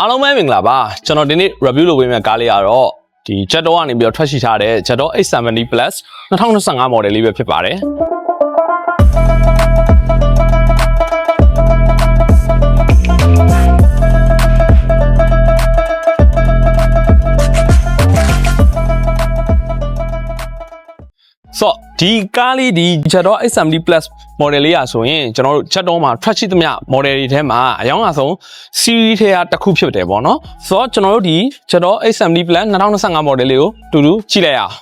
အားလုံးပဲမင်္ဂလာပါကျွန်တော်ဒီနေ့ review လုပ်ပေးမယ့်ကားလေးကတော့ဒီ Jet ကနေပြီးတော့ထွက်ရှိထားတဲ့ Jet 870 Plus 2025 model လေးပဲဖြစ်ပါတယ် ဆိုတော့ဒီကားလေးဒီ Jet 870 Plus model လေးอ่ะဆိုရင်ကျွန်တော်တို့ Jet မှာထွက်ရှိသမျှ model တွေထဲမှာအယောင်အဆုံး series ထဲကတစ်ခုဖြစ်တယ်ပေါ့နော်ဆိုတော့ကျွန်တော်တို့ဒီ Jet 870 Plus 2025 model လေးကိုတူတူကြည့်လိုက်ရအောင်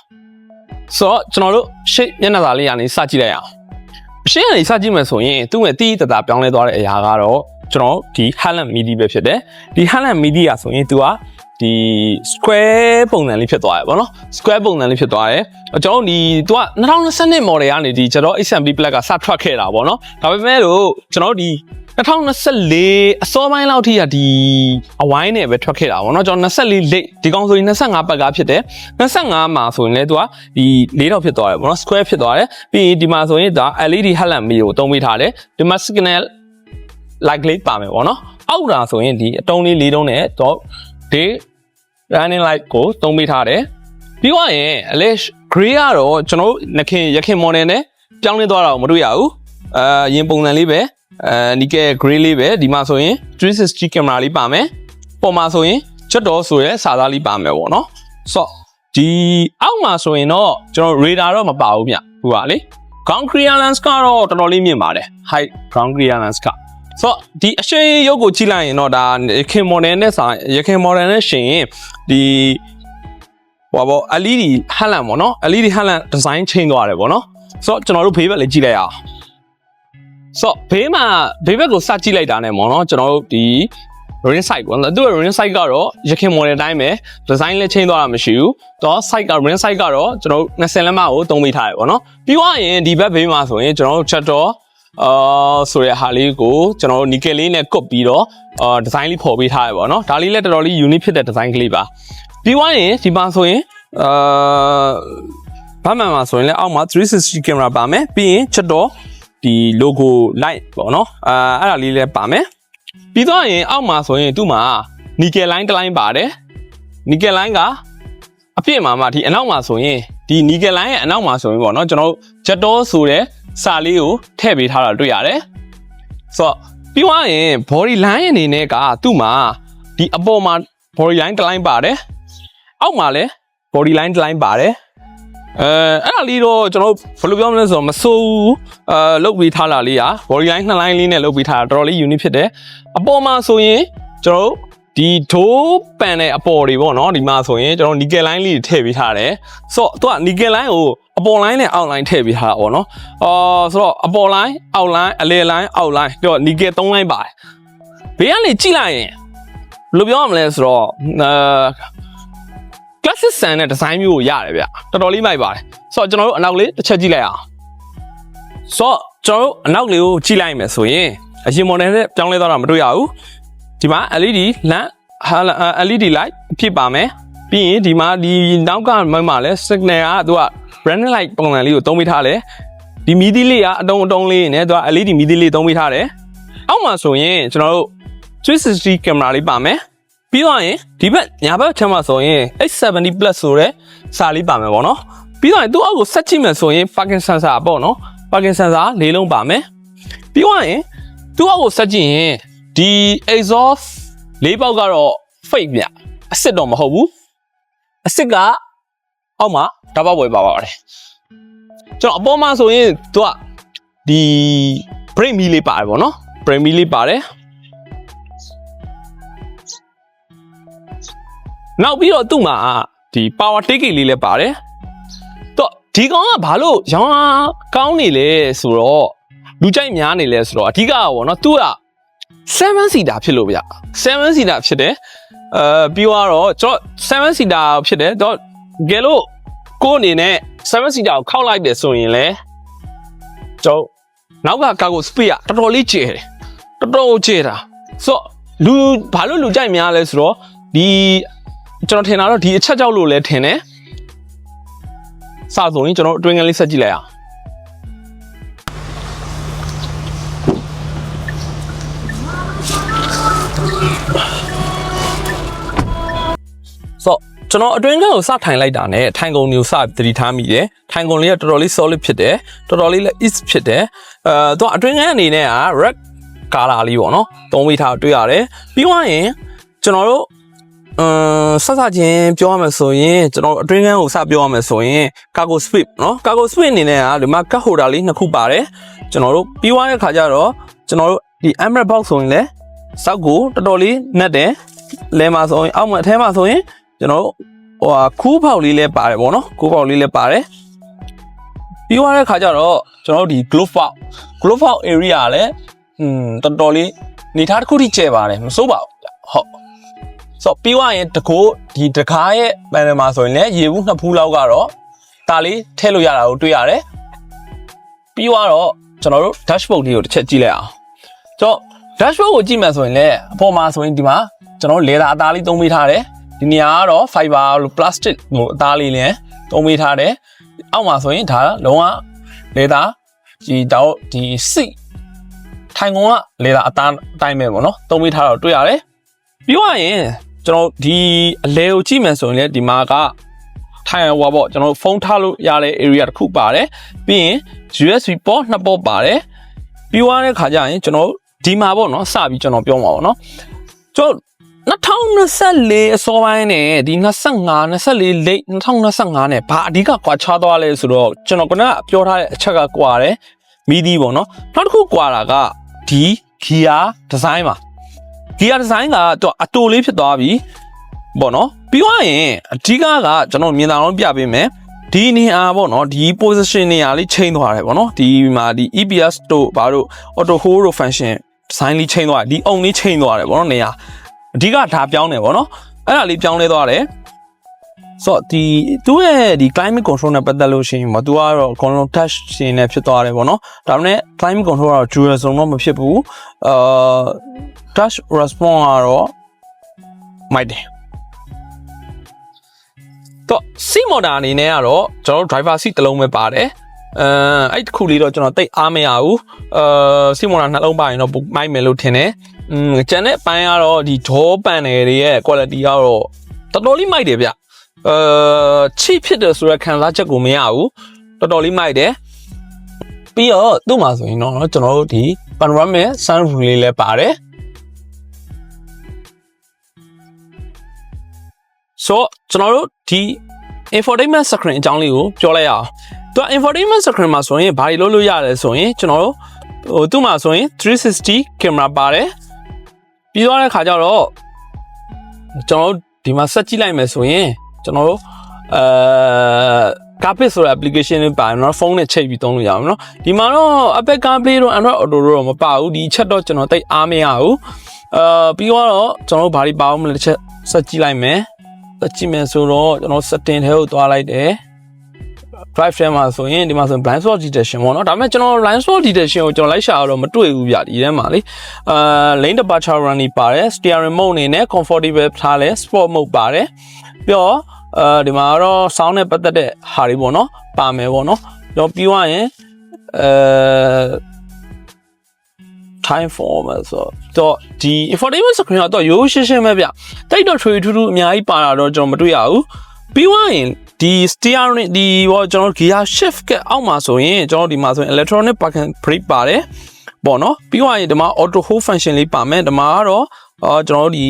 ဆိုတော့ကျွန်တော်တို့ရှေ့မျက်နှာစာလေးကနေစကြည့်လိုက်ရအောင်ရှေ့ကနေစကြည့်မယ်ဆိုရင်သူ့ရဲ့တီးတတာပြောင်းလဲသွားတဲ့အရာကတော့ကျွန်တော်ဒီ Highland MIDI ပဲဖြစ်တယ်ဒီ Highland MIDI อ่ะဆိုရင်သူက ဒီ square ပုံစံလေးဖြစ်သွားတယ်ဗောနော် square ပုံစံလေးဖြစ်သွားတယ်ကျွန်တော်တို့ဒီသူက2022 model ကနေဒီကျွန်တော် XMB Black ကစထွက်ခဲ့တာဗောနော်ဒါပေမဲ့လို့ကျွန်တော်တို့ဒီ2024အစောပိုင်းလောက်ထိကဒီအဝိုင်းနဲ့ပဲထွက်ခဲ့တာဗောနော်ကျွန်တော်24 late ဒီကောင်ဆိုရင်25ပတ်ကားဖြစ်တယ်25မှာဆိုရင်လည်းသူကဒီ၄တော့ဖြစ်သွားတယ်ဗောနော် square ဖြစ်သွားတယ်ပြီးရင်ဒီမှာဆိုရင်ဒါ LED headlamp မျိုးကိုတုံးပေးထားတယ်ဒီမှာ signal light လေးပါမယ်ဗောနော်အောက်တာဆိုရင်ဒီအတုံးလေး၄တုံးနဲ့တော့ ဒီ running light ကိုသုံးပေးထားတယ်ပြီးတော့ရင် Alish gray ကတော့ကျွန်တော်တို့နခင်ရခင် model နဲ့ပြောင်းလဲသွားတာကိုမတွေ့ရဘူးအာရင်ပုံစံလေးပဲအာ nickel gray လေးပဲဒီမှာဆိုရင် 360 camera လေးပါမယ်ပေါ်မှာဆိုရင်ချက်တော်ဆိုရဲစာသားလေးပါမယ်ပေါ့နော်ဆိုတော့ဒီအောက်မှာဆိုရင်တော့ကျွန်တော် radar တော့မပါဘူးဗျဟိုပါလေ ground clearance ကတော့တော်တော်လေးမြင့်ပါတယ် high ground clearance က ဆိုတော့ဒီအရှိန်ရုပ်ကိုကြည့်လိုက်ရင်တော့ဒါရခင် model နဲ့စာရခင် model နဲ့ရှင်ရင်ဒီဟိုပါ LED ဟန်လန်ပေါ့နော် LED ဟန်လန်ဒီဇိုင်းချင်းသွားတယ်ပေါ့နော်ဆိုတော့ကျွန်တော်တို့ဘေးဘက်လေးကြည့်လိုက်ရအောင်ဆိုတော့ဘေးမှာဘေးဘက်ကိုစကြည့်လိုက်တာနဲ့ပေါ့နော်ကျွန်တော်တို့ဒီ ring sight ပေါ့နော်သူက ring sight ကတော့ရခင် model အတိုင်းပဲ design လည်းချင်းသွားတာမရှိဘူးတော့ sight က ring sight ကတော့ကျွန်တော်တို့20လက်မကိုသုံးပေးထားတယ်ပေါ့နော်ပြီးသွားရင်ဒီဘက်ဘေးမှာဆိုရင်ကျွန်တော်တို့ chat တော့ အာဆိုရဟာလေးကိုကျွန်တော်တို့ nickel လေးနဲ့ကုတ်ပြီးတော့အာဒီဇိုင်းလေးဖော်ပေးထားရပါတော့เนาะဒါလေးလည်းတော်တော်လေး unique ဖြစ်တဲ့ဒီဇိုင်းကလေးပါပြီးသွားရင်ဒီမှာဆိုရင်အာဘာမှန်မှာဆိုရင်လည်းအောက်မှာ360 camera ပါမယ်ပြီးရင်ချက်တော့ဒီ logo light ပေါ့เนาะအာအဲ့ဒါလေးလည်းပါမယ်ပြီးသွားရင်အောက်မှာဆိုရင်သူ့မှာ nickel line တစ်လိုင်းပါတယ် nickel line ကအပြည့်မှာမှဒီအနောက်မှာဆိုရင်ဒီ nickel line ရဲ့အနောက်မှာဆိုရင်ပေါ့เนาะကျွန်တော်တို့ jet တော်ဆိုတဲ့ စာလေးကိုထည့်ပေးထားတာတွေ့ရတယ်ဆိုတော့ပြီးသွားရင် body line အနေနဲ့ကသူ့မှာဒီအပေါ်မှာ body line တစ်လိုင်းပါတယ်အောက်မှာလည်း body line တစ်လိုင်းပါတယ်အဲအဲ့ဒါလေးတော့ကျွန်တော်တို့ဘယ်လိုပြောမလဲဆိုတော့မဆိုးဘူးအဲလုတ်ပြီးထားလာလေးอ่ะ body line နှစ်လိုင်းလေးနဲ့လုတ်ပြီးထားတာတော်တော်လေး unique ဖြစ်တယ်အပေါ်မှာဆိုရင်ကျွန်တော်တို့ ဒီဒိုးပန်တဲ့အပေါ်တွေပေါ့နော်ဒီမှာဆိုရင်ကျွန်တော် nickel line လေးတွေထည့်ပေးထားတယ်ဆိုတော့သူက nickel line ကိုအပေါ် line နဲ့အောက် line ထည့်ပေးထားတာပေါ့နော်အော်ဆိုတော့အပေါ် line အောက် line အလယ် line အောက် line ပြီးတော့ nickel 3 line ပါတယ်ဘေးကနေကြည့်လိုက်ရင်ဘယ်လိုပြောရမလဲဆိုတော့အဲ classic ဆန်တဲ့ design မျိုးကိုရတယ်ဗျတော်တော်လေးမိုက်ပါတယ်ဆိုတော့ကျွန်တော်တို့အနောက်လေးတစ်ချက်ကြည့်လိုက်အောင်ဆိုတော့ကျွန်တော်တို့အနောက်လေးကိုကြည့်လိုက်မယ်ဆိုရင်အရင် model နဲ့ပြောင်းလဲသွားတာမတွေ့ရဘူး ဒီမှာ LED lamp LED light ဖြစ်ပါမယ်ပြီးရင်ဒီမှာဒီနောက်ကမှမှလည်း signal ကသူက branding light ပုံစံလေးကိုသုံးပေးထားတယ်ဒီမီဒီလေးကအတုံးအတုံးလေးနဲ့သူက LED မီဒီလေးသုံးပေးထားတယ်အောက်မှာဆိုရင်ကျွန်တော်တို့360 camera လေးပါမယ်ပြီးတော့ရင်ဒီဘက်ညာဘက်ချမ်းမှာဆိုရင် X70 Plus ဆိုတဲ့စာလေးပါမယ်ပေါ့နော်ပြီးတော့ရင်သူ့အောက်ကိုဆက်ကြည့်မယ်ဆိုရင် parking sensor ပေါ့နော် parking sensor လေးလုံးပါမယ်ပြီးတော့ရင်သူ့အောက်ကိုဆက်ကြည့်ရင် ဒီ exhaust လေးပေါက်ကတော့ fake မြအစ်စ်တော့မဟုတ်ဘူးအစ်စ်ကအောက်မှာဓာတ်ပေါက်ပွဲပါပါတယ်ကျွန်တော်အပေါ်မှာဆိုရင်သူကဒီ brake မီလေးပါတယ်ပေါ့နော် brake မီလေးပါတယ်နောက်ပြီးတော့သူ့မှာဒီ power take လေးလည်းပါတယ်တော့ဒီကောင်ကဘာလို့ရောင်းအားကောင်းနေလဲဆိုတော့လူကြိုက်များနေလဲဆိုတော့အဓိကကပေါ့နော်သူက 7 seater ဖြစ်လို့ဗျ7 seater ဖြစ်တယ်အဲပြီးတော့ကျွန်တော်7 seater ဖြစ်တယ်တော့ကဲလို့ကိုယ့်အနေနဲ့7 seater ကိုခောက်လိုက်တယ်ဆိုရင်လေကျွန်တော်နောက်ကကာကို speed ကတော်တော်လေးကျယ်တယ်တော်တော်ကျယ်တာဆိုတော့လူဘာလို့လူကြိုက်များလဲဆိုတော့ဒီကျွန်တော်ထင်တာတော့ဒီအချက်ကြောက်လို့လဲထင်တယ်စဆိုရင်ကျွန်တော်အတွင်းကလေးဆက်ကြည့်လိုက်အောင် ကျွန်တော်အတွင်းကကိုစထိုင်လိုက်တာနဲ့ထိုင်ကုန်မျိုးစသတိထားမိတယ်ထိုင်ကုန်လေးကတော်တော်လေး solid ဖြစ်တယ်တော်တော်လေးလည်း is ဖြစ်တယ်အဲသူကအတွင်းကအနေနဲ့က red color လေးပေါ့နော်သုံးမိထားတွေ့ရတယ်ပြီးသွားရင်ကျွန်တော်တို့အမ်ဆက်စချင်းပြောရမယ်ဆိုရင်ကျွန်တော်အတွင်းကန်းကိုစပြောရမယ်ဆိုရင် cargo space เนาะ cargo space အနေနဲ့ကဒီမှာ cut holder လေးနှစ်ခုပါတယ်ကျွန်တော်တို့ပြီးသွားတဲ့ခါကျတော့ကျွန်တော်တို့ဒီ emerald box ဆိုရင်လည်းစောက်ကိုတော်တော်လေးနှက်တယ်လဲမှာဆိုရင်အောက်မှာအထဲမှာဆိုရင် ကျွန်တော်တို့ဟိုဟာခူးပေါက်လေးလည်းပါတယ်ဗောနော်ခူးပေါက်လေးလည်းပါတယ်ပြီးသွားတဲ့ခါကျတော့ကျွန်တော်တို့ဒီ glove box glove box area ကလည်းอืมတော်တော်လေးနေထားတစ်ခုထိကျဲပါတယ်မစိုးပါဘူးဗျဟုတ်ဆိုတော့ပြီးသွားရင်တကိုးဒီတကားရဲ့ပန်နယ်မှာဆိုရင်လည်းရေဘူးနှစ်ဖူးလောက်ကတော့ဒါလေးထည့်လို့ရတာကိုတွေ့ရတယ်ပြီးသွားတော့ကျွန်တော်တို့ dashboard လေးကိုတစ်ချက်ကြည့်လိုက်အောင်ကျွန်တော် dashboard ကိုကြည့်မှဆိုရင်လည်းအပေါ်မှာဆိုရင်ဒီမှာကျွန်တော်တို့ leather အသားလေးသုံးပေးထားတယ် ဒီနေရာကတော့ fiber လို့ plastic ဟိုအသားလေးလည်းသုံးပေးထားတယ်အောက်မှာဆိုရင်ဒါလုံးဝ leather ဒီတော့ဒီစိထိုင်ကုန်က leather အသားအတိုင်းပဲပေါ့နော်သုံးပေးထားတော့တွေ့ရတယ်ပြီးသွားရင်ကျွန်တော်ဒီအလဲကိုကြည့်မှဆိုရင်လည်းဒီမှာကထိုင်ဟောပေါ့ကျွန်တော်ဖုန်းထားလို့ရတဲ့ area တစ်ခုပါတယ်ပြီးရင် USB port နှစ် port ပါတယ်ပြီးသွားတဲ့ခါကျရင်ကျွန်တော်ဒီမှာပေါ့နော်စပြီးကျွန်တော်ပြောမှာပေါ့နော်ကျွန်တော် 2024အစောပိုင်းနဲ့ဒီ25 24 late 2025နဲ့ဘာအဓိကကွာခြားသွားလဲဆိုတော့ကျွန်တော်ကပြောထားတဲ့အချက်ကကွာတယ်မီဒီပေါ့နော်နောက်တစ်ခုကွာတာကဒီ gear design ပါ gear design ကတော့အတူလေးဖြစ်သွားပြီပေါ့နော်ပြီးသွားရင်အဓိကကကျွန်တော်မြင်တာတော့ပြပေးမယ်ဒီနေရာပေါ့နော်ဒီ position နေရာလေးချိန်သွားတယ်ပေါ့နော်ဒီမှာဒီ EPS တို့ဘာတို့ auto hold တို့ function design လေးချိန်သွားတယ်ဒီအုံလေးချိန်သွားတယ်ပေါ့နော်နေရာ အဓိကဒါပြောင်းတယ်ပေါ့နော်အဲ့ဒါလေးပြောင်းလဲသွားတယ်ဆိုတော့ဒီသူ့ရဲ့ဒီ climate control နဲ့ပတ်သက်လို့ရှိရင်မသူကတော့ control touch ရှင်နဲ့ဖြစ်သွားတယ်ပေါ့နော်ဒါပေမဲ့ climate control ကတော့ dual zone တော့မဖြစ်ဘူးအာ touch response ကတော့မိုက်တယ်တော့ C motor အနေနဲ့ကတော့ကျွန်တော်တို့ driver seat တစ်လုံးပဲပါတယ်အဲအဲ့တစ်ခုလေးတော့ကျွန်တော်တိတ်အားမရဘူးအာ C motor နှလုံးပါရင်တော့ပိုမိုက်မယ်လို့ထင်တယ် อืมကျန်တဲ့ပိုင်းကတော့ဒီ door panel တွေရဲ့ quality ကတော့တော်တော်လေးမိုက်တယ်ဗျအာချိဖြစ်တယ်ဆိုရခံစားချက်ကိုမရဘူးတော်တော်လေးမိုက်တယ်ပြီးတော့သူ့မှာဆိုရင်တော့ကျွန်တော်တို့ဒီ panoramic sunroof လေးလည်းပါတယ်ဆိုကျွန်တော်တို့ဒီ infotainment screen အကြောင်းလေးကိုပြောလိုက်ရအောင်သူက infotainment screen မှာဆိုရင်ဘာတွေလုပ်လို့ရတယ်ဆိုရင်ကျွန်တော်တို့ဟိုသူ့မှာဆိုရင်360 camera ပါတယ် ပြီးသွားတဲ့ခါကျတော့ကျွန်တော်တို့ဒီမှာဆက်ကြည့်လိုက်မယ်ဆိုရင်ကျွန်တော်တို့အဲ Carpet ဆိုတဲ့ application လေးပါနော်ဖုန်းနဲ့ချိတ်ပြီးသုံးလို့ရအောင်နော်ဒီမှာတော့ Apple CarPlay တို့ Android Auto တို့တော့မပါဘူးဒီချက်တော့ကျွန်တော်တိတ်အားမရဘူးအာပြီးတော့ကျွန်တော်တို့ဘာတွေပါအောင်မလဲတစ်ချက်ဆက်ကြည့်လိုက်မယ်ဆက်ကြည့်မယ်ဆိုတော့ကျွန်တော် setting ထဲကိုသွားလိုက်တယ် drive ထဲမှာဆိုရင်ဒီမှာဆိုရင် blind spot detection ပေါ့နော်ဒါပေမဲ့ကျွန်တော် blind spot detection ကိုကျွန်တော်လိုက်ရှာတော့မတွေ့ဘူးဗျဒီထဲမှာလေအာ lane departure running ပါတယ် steering mode အနေနဲ့ comfortable ထားလဲ sport mode ပါတယ်ပြီးတော့အဲဒီမှာတော့ sound နဲ့ပတ်သက်တဲ့ဟာတွေပေါ့နော်ပါမယ်ပေါ့နော်ကျွန်တော်ပြီးသွားရင်အဲ time format ဆိုတော့ဒီ infotainment screen ကတော့ရိုးရှင်းရှင်းပဲဗျတိတ်တော့ထွေထူးထူးအများကြီးပါတာတော့ကျွန်တော်မတွေ့ရဘူးပြီးသွားရင် ဒီ steering ဒီဘောကျွန်တော် gear shift ကအောက်မှာဆိုရင်ကျွန်တော်ဒီမှာဆိုရင် electronic parking brake ပါတယ်ပေါ့နော်ပြီးသွားရင်ဒီမှာ auto hold function လေးပါမယ်ဒီမှာကတော့အော်ကျွန်တော်တို့ဒီ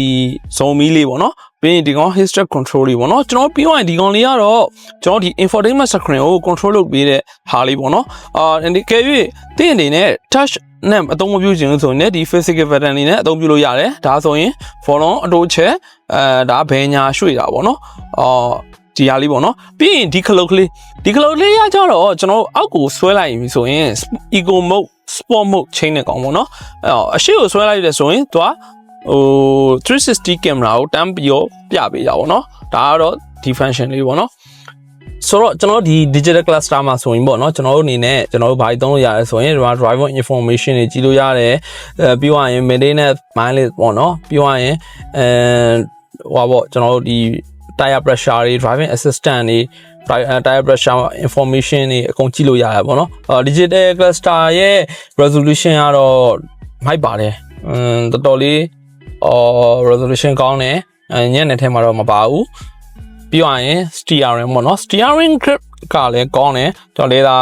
zone မီလေးပေါ့နော်ပြီးရင်ဒီကောင် history control လေးပေါ့နော်ကျွန်တော်ပြီးသွားရင်ဒီကောင်လေးကတော့ကျွန်တော်ဒီ infotainment screen ကို control လုပ်ပေးတဲ့ဟာလေးပေါ့နော်အာဒီကဲ၍တင်းအနေနဲ့ touch နဲ့အသုံးမပြုခြင်းလို့ဆိုရင်လည်းဒီ physical button အနေနဲ့အသုံးပြုလို့ရတယ်ဒါဆိုရင် follow အတိုးချက်အဲဒါဘယ်ညာရွှေ့တာပေါ့နော်အော် ဒီဟာလေးပေါ့နော်ပြီးရင်ဒီခလုတ်ကလေးဒီခလုတ်လေးရကြတော့ကျွန်တော်အောက်ကိုဆွဲလိုက်ပြီဆိုရင် eco mode sport mode ချိန်နေကောင်ပေါ့နော်အဲအရှိကိုဆွဲလိုက်ရဆိုရင်သူကဟို360 camera ကိုတမ်းပြီးတော့ပြပေးတာပေါ့နော်ဒါကတော့ဒီ function လေးပေါ့နော်ဆိုတော့ကျွန်တော်ဒီ digital cluster မှာဆိုရင်ပေါ့နော်ကျွန်တော်တို့အနေနဲ့ကျွန်တော်တို့ဘာတွေသုံးလို့ရလဲဆိုရင်ဒီမှာ driver information တွေကြည့်လို့ရတယ်အဲပြီးတော့ရင် maintenance mileage ပေါ့နော်ပြီးတော့ရင်အဲဟိုပါပေါ့ကျွန်တော်တို့ဒီ tire pressure တွေ driving assistant တွေ tire pressure information တွေအကုန်ကြည့်လို့ရတယ်ပေါ့နော်အော် digital cluster ရဲ့ resolution ကတော့မိုက်ပါတယ်အမ်တော်တော်လေးအော် resolution ကောင်းတယ်အဲညနေထဲမှာတော့မပါဘူးပြပြီးသွားရင် steering ပေါ့နော် steering grip ကလည်းကောင်းတယ်ကျွန်တော်လေသာ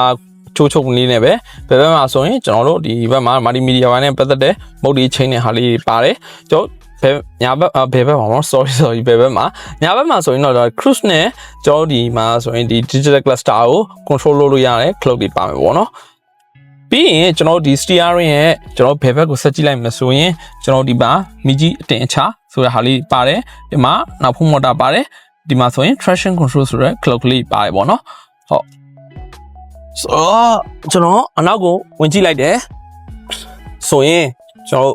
ချိုးချုပ်လေးနဲ့ပဲဘယ်ဘက်မှာဆိုရင်ကျွန်တော်တို့ဒီဘက်မှာ multimedia ဘိုင်းနဲ့ပတ်သက်တဲ့မုတ်ဒီချင်းနဲ့ဟာလေးပါတယ်ကျွန်တော် ဘယ်ညာဘက်အာဘယ်ဘက်မှာမဟုတ် sorry sorry ဘယ်ဘက်မှာညာဘက်မှာဆိုရင်တော့ cruise နဲ့ကျွန်တော်ဒီမှာဆိုရင်ဒီ digital cluster ကို control လုပ်လို့ရတယ် cloud တွေပါမယ်ပေါ့နော်ပြီးရင်ကျွန်တော်ဒီ steering ရဲ့ကျွန်တော်ဘယ်ဘက်ကိုဆက်ကြည့်လိုက်မလို့ဆိုရင်ကျွန်တော်ဒီမှာမိကြီးအတင်အချဆိုတဲ့ဟာလေးပါတယ်ဒီမှာနောက်ဖုံးမော်တာပါတယ်ဒီမှာဆိုရင် traction control ဆိုတဲ့ cloud ကလေးပါတယ်ပေါ့နော်ဟုတ်ဆိုတော့ကျွန်တော်အနောက်ကိုဝင်ကြည့်လိုက်တယ်ဆိုရင်ကျွန်တော်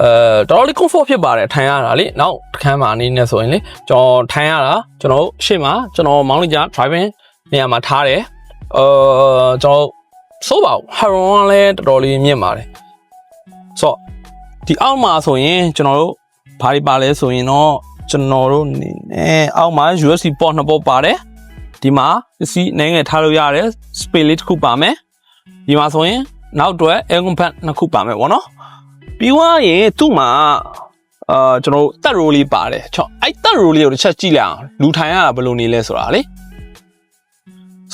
အဲတော်တော်လေး comfort ဖြစ်ပါတယ်ထိုင်ရတာလေနောက်တစ်ခန်းမှာအနေနဲ့ဆိုရင်လေကျွန်တော်ထိုင်ရတာကျွန်တော်ရှေ့မှာကျွန်တော်မောင်းလိုက်ကြ driving နေရာမှာထားတယ်အာကျွန်တော်ဆိုပါဟရွန်လည်းတော်တော်လေးမြင့်ပါတယ်ဆိုတော့ဒီအောက်မှာဆိုရင်ကျွန်တော်တို့ဘာတွေပါလဲဆိုရင်တော့ကျွန်တော်တို့အနေနဲ့အောက်မှာ USB port နှစ်ပုတ်ပါတယ်ဒီမှာပစ္စည်းနိုင်ငယ်ထားလို့ရတယ် space လေးတစ်ခုပါမယ်ဒီမှာဆိုရင်နောက်တွဲ air compat နှစ်ခုပါမယ်ဗောနော် ပြီးွားရင်သူ့မှာအာကျွန်တော်တက်ရိုးလေးပါတယ်ချောအဲ့တက်ရိုးလေးကိုတစ်ချက်ကြည့်လိုက်အောင်လူထိုင်ရတာဘယ်လိုနေလဲဆိုတာလေ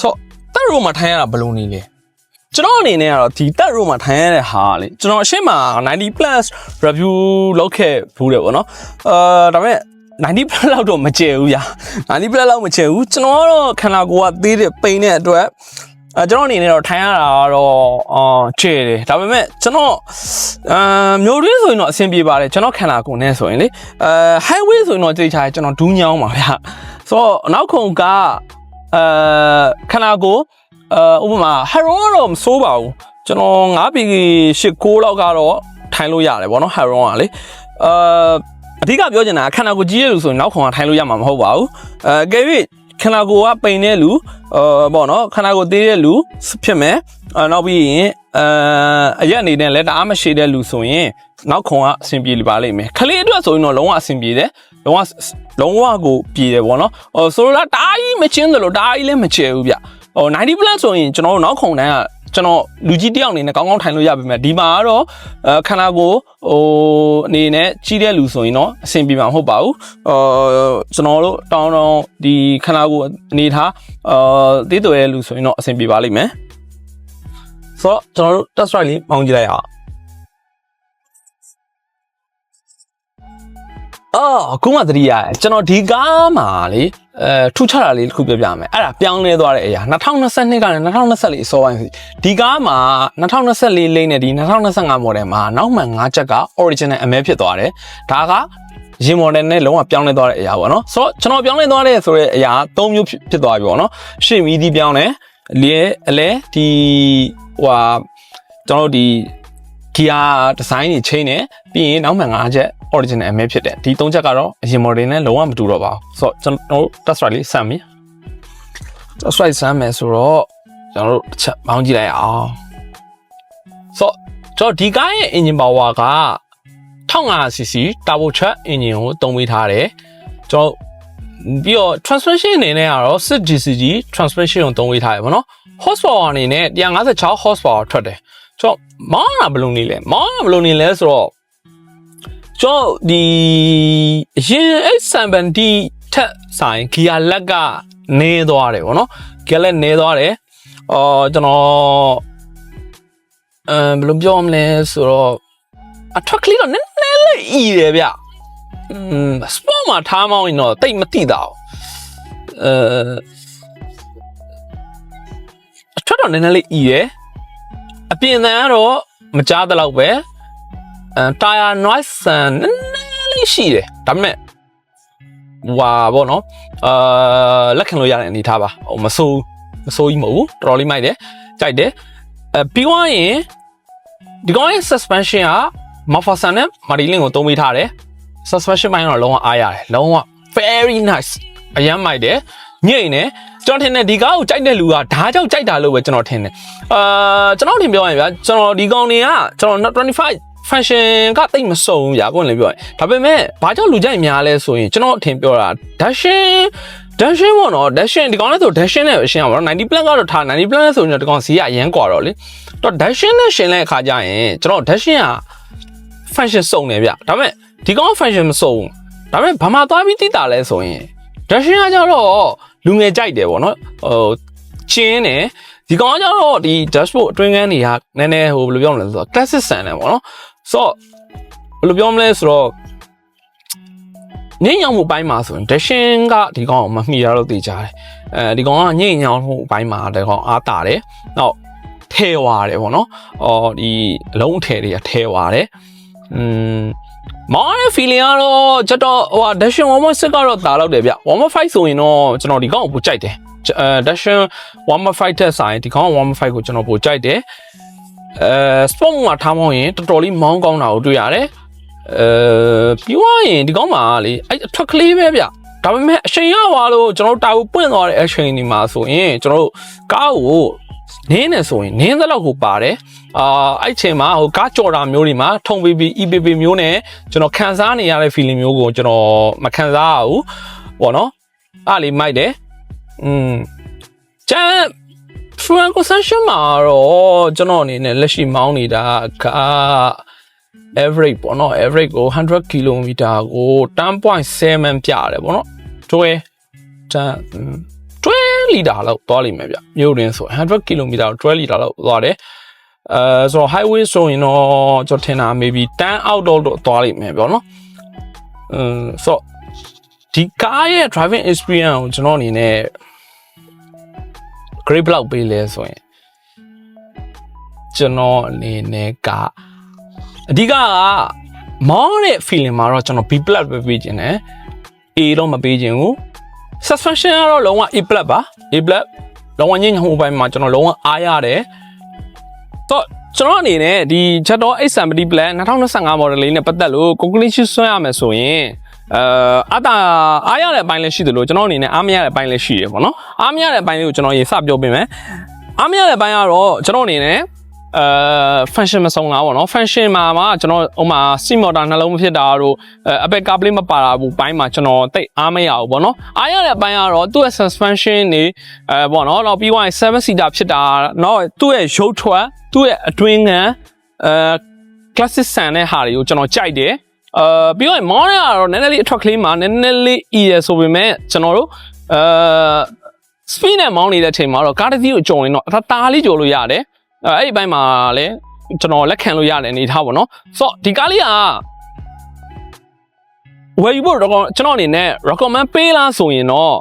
ဆိုတက်ရိုးမှာထိုင်ရတာဘယ်လိုနေလဲကျွန်တော်အနေနဲ့ကတော့ဒီတက်ရိုးမှာထိုင်ရတဲ့ဟာလေကျွန်တော်အရှင်းမှာ90 plus review လုပ်ခဲ့ဘူးတယ်ဗောနော်အာဒါပေမဲ့90 plus လောက်တော့မကျယ်ဘူးညာ90 plus လောက်မကျယ်ဘူးကျွန်တော်ကတော့ခန္ဓာကိုယ်ကသေးတဲ့ပိန်တဲ့အတွက် အဲကျွန်တော်အနေနဲ့တော့ထိုင်ရတာကတော့အော်ချေတယ်ဒါပေမဲ့ကျွန်တော်အာမျိုးရင်းဆိုရင်တော့အဆင်ပြေပါတယ်ကျွန်တော်ခန္ဓာကိုယ်နဲ့ဆိုရင်လေအဲ highway ဆိုရင်တော့ကြိတ်ချာကျွန်တော်ဒူးညောင်းပါဗျဆိုတော့နောက်ခုံကအဲခန္ဓာကိုယ်အဲဥပမာ hero တော့မစိုးပါဘူးကျွန်တော်9ပြီ8 9လောက်ကတော့ထိုင်လို့ရတယ်ဗောနော် hero ကလေအာအဓိကပြောချင်တာခန္ဓာကိုယ်ကြီးရလို့ဆိုရင်နောက်ခုံကထိုင်လို့ရမှာမဟုတ်ပါဘူးအဲကဲပြီး ခန္ဓာကိုယ်ကပိန်တဲ့လူအာပေါ့နော်ခန္ဓာကိုယ်သေးတဲ့လူဖြစ်မယ်အာနောက်ပြီးရင်အာအရက်အနေနဲ့လည်းတအားမရှိတဲ့လူဆိုရင်နောက်ခုံကအဆင်ပြေပါလိမ့်မယ်ခလေးအတွက်ဆိုရင်တော့လုံးဝအဆင်ပြေတယ်လုံးဝလုံးဝကိုပြေတယ်ပေါ့နော်ဟိုဆိုလိုတာတအားကြီးမချင်းတယ်လို့တအားကြီးလည်းမချဲဘူးဗျဟို90 plus ဆိုရင်ကျွန်တော်တို့နောက်ခုံတိုင်းက ကျွန်တော်လူကြီးတယောက်အနေနဲ့ကောင်းကောင်းထိုင်လို့ရပါမယ်ဒီမှာကတော့အခန္ဓာကိုယ်ဟိုအနေနဲ့ကြီးတဲ့လူဆိုရင်တော့အဆင်ပြေမှာမဟုတ်ပါဘူးအာကျွန်တော်တို့တောင်းတောင်းဒီခန္ဓာကိုယ်အနေထားအာသေးသွယ်တဲ့လူဆိုရင်တော့အဆင်ပြေပါလိမ့်မယ်ဆိုတော့ကျွန်တော်တို့ test drive လေးမောင်းကြည့်လိုက်အောင် အော်အခုမှသတိရတယ်ကျွန်တော်ဒီကားမှာလေအဲထူးခြားတာလေးတစ်ခုပြောပြမယ်အဲ့ဒါပြောင်းလဲသွားတဲ့အရာ2022ကနေ2024အစောပိုင်းစီဒီကားမှာ2024လိမ့်နဲ့ဒီ2025 model မှာနောက်မှ5ချက်က original အမဲဖြစ်သွားတယ်ဒါကရင် model နဲ့လုံးဝပြောင်းလဲသွားတဲ့အရာပေါ့နော်ဆိုတော့ကျွန်တော်ပြောင်းလဲသွားတဲ့ဆိုတဲ့အရာ၃မျိုးဖြစ်ဖြစ်သွားပြီပေါ့နော်ရှေ့မီဒီပြောင်းလဲအလဲအလဲဒီဟိုဟာကျွန်တော်တို့ဒီ gear design တွေချိန်နေပြီးရင်နောက်မှ5ချက် original အမဲဖြစ်တယ်ဒီ3ချက်ကတော့အရင် model နဲ့လုံးဝမတူတော့ပါဘူးဆိုတော့ကျွန်တော်တို့ test ride လေးစမ်းပြီ test ride စမ်းမယ်ဆိုတော့ကျွန်တော်တို့တစ်ချက်ပေါင်းကြည့်လိုက်အောင်ဆိုတော့ကျွန်တော်ဒီကားရဲ့ engine power က 1500cc turbo chat engine ကိုသုံးပေးထားတယ်ကျွန်တော်ပြီးတော့ transmission အနေနဲ့ကတော့ 6DCG transmission ကိုသုံးပေးထားတယ်ဗောနော် horsepower အနေနဲ့156 horsepower ထွက်တယ်ကျွန်တော်မောင်းတာဘယ်လိုနေလဲမောင်းတာဘယ်လိုနေလဲဆိုတော့ ကျွန်တော်ဒီအရင် X70 ထက်ဆိုင် gear လက်ကနေသွားတယ်ဗောနော် gear လက်နေသွားတယ်အော်ကျွန်တော်အမ်ဘယ်လိုပြောမလဲဆိုတော့အထွက်ကလေးတော့နည်းနည်းလေးအီတယ်ဗျอืม sport မှာထားမောင်းရင်တော့တိတ်မတိတာဘူးအဲအထွက်တော့နည်းနည်းလေးအီတယ်အပြင်အသံကတော့မကြားတဲ့လောက်ပဲ အဲတာယာ noise ဆန်နည်းနည်းလေးရှိတယ်ဒါပေမဲ့ဟွာဗောနော်အာလက်ခံလို့ရတဲ့အနေထားပါဟိုမဆိုးမဆိုးကြီးမဟုတ်ဘူးတော်တော်လေးမိုက်တယ်ကြိုက်တယ်အဲပြီးသွားရင်ဒီကောင်ရဲ့ suspension က Mafferson နဲ့ Marlin ကိုသုံးပေးထားတယ် suspension ပိုင်းတော့လုံးဝအားရတယ်လုံးဝ very nice အရင်မိုက်တယ်ညိတ်နေကျွန်တော်ထင်တယ်ဒီကားကိုကြိုက်တဲ့လူကဒါကြောင့်ကြိုက်တာလို့ပဲကျွန်တော်ထင်တယ်အာကျွန်တော်ထင်ပြောရင်ဗျာကျွန်တော်ဒီကောင်တွေကကျွန်တော်25 fashion ကတိတ်မစုံဘူးဗျာကိုယ်လည်းပြောရင်ဒါပေမဲ့ဘာကြောင့်လူကြိုက်များလဲဆိုရင်ကျွန်တော်အထင်ပြောတာ dashin dashin ပေါ့နော် dashin ဒီကောင်လည်းဆို dashin နဲ့ရှင်းအောင်ပေါ့နော်90 plan ကတော့ထား90 plan ဆိုရင်တော့ဒီကောင်ဈေးကအရန်กว่าတော့လေတော့ dashin နဲ့ရှင်းတဲ့အခါကျရင်ကျွန်တော် dashin က function စုံတယ်ဗျဒါပေမဲ့ဒီကောင် function မစုံဘူးဒါပေမဲ့ဘာမှသွားပြီးတိတာလဲဆိုရင် ဒက်ရှင်ကကြတော့လူငယ်ကြိုက်တယ်ပေါ့နော်ဟိုချင်းတယ်ဒီကောင်ကကြတော့ဒီ dashboard အတွင်းကန်းတွေကနည်းနည်းဟိုဘယ်လိုပြောမလဲဆိုတော့ classic ဆန်တယ်ပေါ့နော် ဆိုတော့ဘယ်လိုပြောမလဲဆိုတော့ညဉ့်ညောင်မှုပိုင်းမှာဆိုရင် dashing ကဒီကောင်ကိုမမှီရတော့သိကြတယ်အဲဒီကောင်ကညဉ့်ညောင်မှုပိုင်းမှာဒီကောင်အားတာတယ်နောက်ထဲဝါတယ်ပေါ့နော်အော်ဒီအလုံးအထည်တွေကထဲဝါတယ်อืมမောင်ရဲ့ feeling ကတော့ကျွန်တော်ဟိုဟာ dashing 1.6ကတော့တာလောက်တယ်ဗျ1.5ဆိုရင်တော့ကျွန်တော်ဒီကောင်ကိုပိုကြိုက်တယ်အဲ dashing 1.5ထက်ဆိုင်ဒီကောင်1.5ကိုကျွန်တော်ပိုကြိုက်တယ် အဲ sport မှာထားမောင်းရင်တော်တော်လေးမောင်းကောင်းတာကိုတွေ့ရတယ်အဲပြီးသွားရင်ဒီကောင်မှာလေအဲ့အထွက်ကလေးပဲဗျဒါပေမဲ့အချိန်ရသွားလို့ကျွန်တော်တာကိုပွင့်သွားတဲ့အချိန်ဒီမှာဆိုရင်ကျွန်တော်တို့ကားကိုနင်းနေဆိုရင်နင်းသလောက်ကိုပါတယ်အာအဲ့ချိန်မှာဟိုကားကြော်တာမျိုးတွေမှာထုံပေးပြီး EPP မျိုးနဲ့ကျွန်တော်ခံစားနေရတဲ့ feeling မျိုးကိုကျွန်တော်မခံစားရဘူးပေါ့နော်အဲ့လေးမိုက်တယ်อืมကျန် Frank Concession မှာတော့ကျွန်တော်အနေနဲ့လက်ရှိမောင်းနေတာက average ပေါ့နော် average ကို100 km ကို10.7ပြရတယ်ပေါ့နော်တွဲတန်တွဲလီတာလောက်သွားလိမ့်မယ်ဗျမြို့တွင်ဆို100 km ကိုတွဲလီတာလောက်သွားတယ်အဲဆိုတော့ highway ဆိုရင်တော့ကျွန်တော်ထင်တာ maybe 10 out တော့သွားလိမ့်မယ်ပေါ့နော်အင်းဆိုတော့ဒီကားရဲ့ driving experience ကိုကျွန်တော်အနေနဲ့ grade ဘယ်လောက်ပေးလဲဆိုရင်ကျွန်တော်အနေနဲ့ကအဓိကကမောင်းတဲ့ feeling မှာတော့ကျွန်တော် B+ ပဲပေးခြင်းတယ် A တော့မပေးခြင်းဘူး suspension ကတော့လုံးဝ A+ ပါ A+ လုံးဝညဉ့်ညံ့မှုပိုင်းမှာကျွန်တော်လုံးဝအားရတယ်တော့ကျွန်တော်အနေနဲ့ဒီ Chatto 870 Plus 2025 model လေးနဲ့ပတ်သက်လို့ conclusion ဆွဲရမယ်ဆိုရင် အဲအတာအားရတဲ့အပိုင်းလည်းရှိတယ်လို့ကျွန်တော်အနေနဲ့အားမရတဲ့အပိုင်းလည်းရှိတယ်ပေါ့နော်အားမရတဲ့အပိုင်းလေးကိုကျွန်တော်ရေစပြောပေးမယ်အားမရတဲ့အပိုင်းကတော့ကျွန်တော်အနေနဲ့အဲ function မဆုံးလားပေါ့နော် function မှာမှာကျွန်တော်ဥမာ C motor နှလုံးမဖြစ်တာတို့အဲ Apple CarPlay မပါတာဘူးဘိုင်းမှာကျွန်တော်တိတ်အားမရဘူးပေါ့နော်အားရတဲ့အပိုင်းကတော့သူ့ရဲ့ suspension နေအဲပေါ့နော်တော့ပြီးသွားရင်7 seater ဖြစ်တာတော့သူ့ရဲ့ရုပ်ထွက်သူ့ရဲ့အတွင်းခံအဲ classic ဆန်တဲ့ဟာတွေကိုကျွန်တော်ကြိုက်တယ် အာပြီးတော့မောင်းရတော့နည်းနည်းလေးအထွက်ကလေးမှာနည်းနည်းလေး ear ဆိုပေမဲ့ကျွန်တော်တို့အာ speed နဲ့မောင်းနေတဲ့အချိန်မှာတော့ကားတစ်စီးကိုကြုံရင်တော့အသာတားလေးကြုံလို့ရတယ်အဲအဲ့ဒီဘက်မှာလည်းကျွန်တော်လက်ခံလို့ရတဲ့အနေထားပေါ့နော်ဆိုတော့ဒီကားလေးကဝယ်ယူဖို့တော့ကျွန်တော်အနေနဲ့ recommend ပေးလားဆိုရင်တော့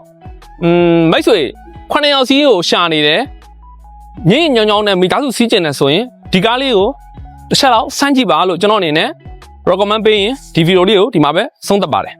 อืมမိတ်ဆွေ9ယောက်စီးကိုရှာနေတယ်ညင်ညောင်ညောင်နဲ့မိသားစုစီးကျင်တယ်ဆိုရင်ဒီကားလေးကိုတစ်ချက်လောက်စမ်းကြည့်ပါလို့ကျွန်တော်အနေနဲ့ recommend ပေးရင်ဒီဗီဒီယိုလေးကိုဒီမှာပဲဆုံးသက်ပါတယ်